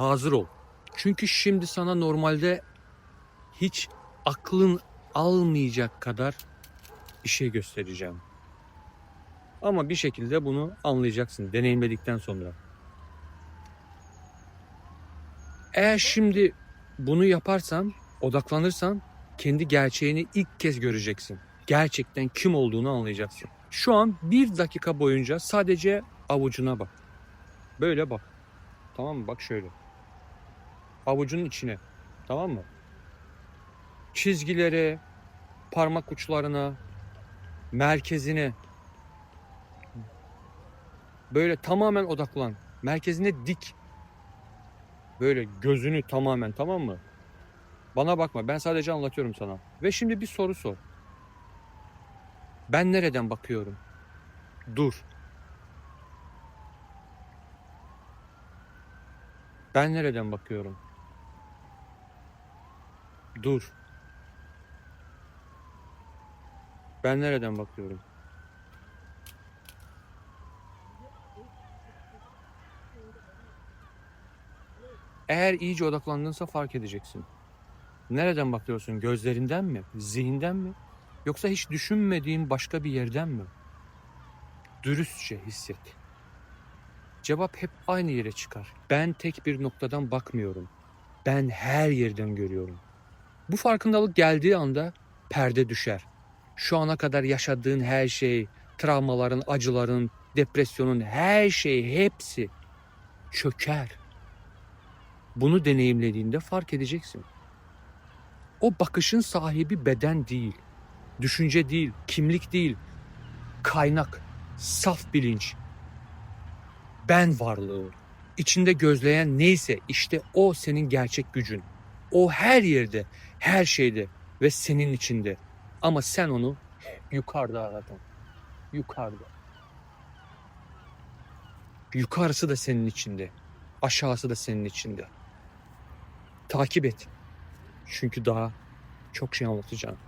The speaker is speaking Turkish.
Hazır ol. Çünkü şimdi sana normalde hiç aklın almayacak kadar bir şey göstereceğim. Ama bir şekilde bunu anlayacaksın deneyimledikten sonra. Eğer şimdi bunu yaparsan, odaklanırsan kendi gerçeğini ilk kez göreceksin. Gerçekten kim olduğunu anlayacaksın. Şu an bir dakika boyunca sadece avucuna bak. Böyle bak. Tamam mı? Bak şöyle. Avucunun içine. Tamam mı? Çizgilere, parmak uçlarına, merkezine. Böyle tamamen odaklan. Merkezine dik. Böyle gözünü tamamen tamam mı? Bana bakma ben sadece anlatıyorum sana. Ve şimdi bir soru sor. Ben nereden bakıyorum? Dur. Ben nereden bakıyorum? Dur. Ben nereden bakıyorum? Eğer iyice odaklandınsa fark edeceksin. Nereden bakıyorsun? Gözlerinden mi? Zihinden mi? Yoksa hiç düşünmediğin başka bir yerden mi? Dürüstçe hisset. Cevap hep aynı yere çıkar. Ben tek bir noktadan bakmıyorum. Ben her yerden görüyorum. Bu farkındalık geldiği anda perde düşer. Şu ana kadar yaşadığın her şey, travmaların, acıların, depresyonun her şey hepsi çöker. Bunu deneyimlediğinde fark edeceksin. O bakışın sahibi beden değil, düşünce değil, kimlik değil, kaynak, saf bilinç, ben varlığı. İçinde gözleyen neyse işte o senin gerçek gücün. O her yerde, her şeyde ve senin içinde. Ama sen onu yukarıda aradın. Yukarıda. Yukarısı da senin içinde. Aşağısı da senin içinde. Takip et. Çünkü daha çok şey anlatacağım.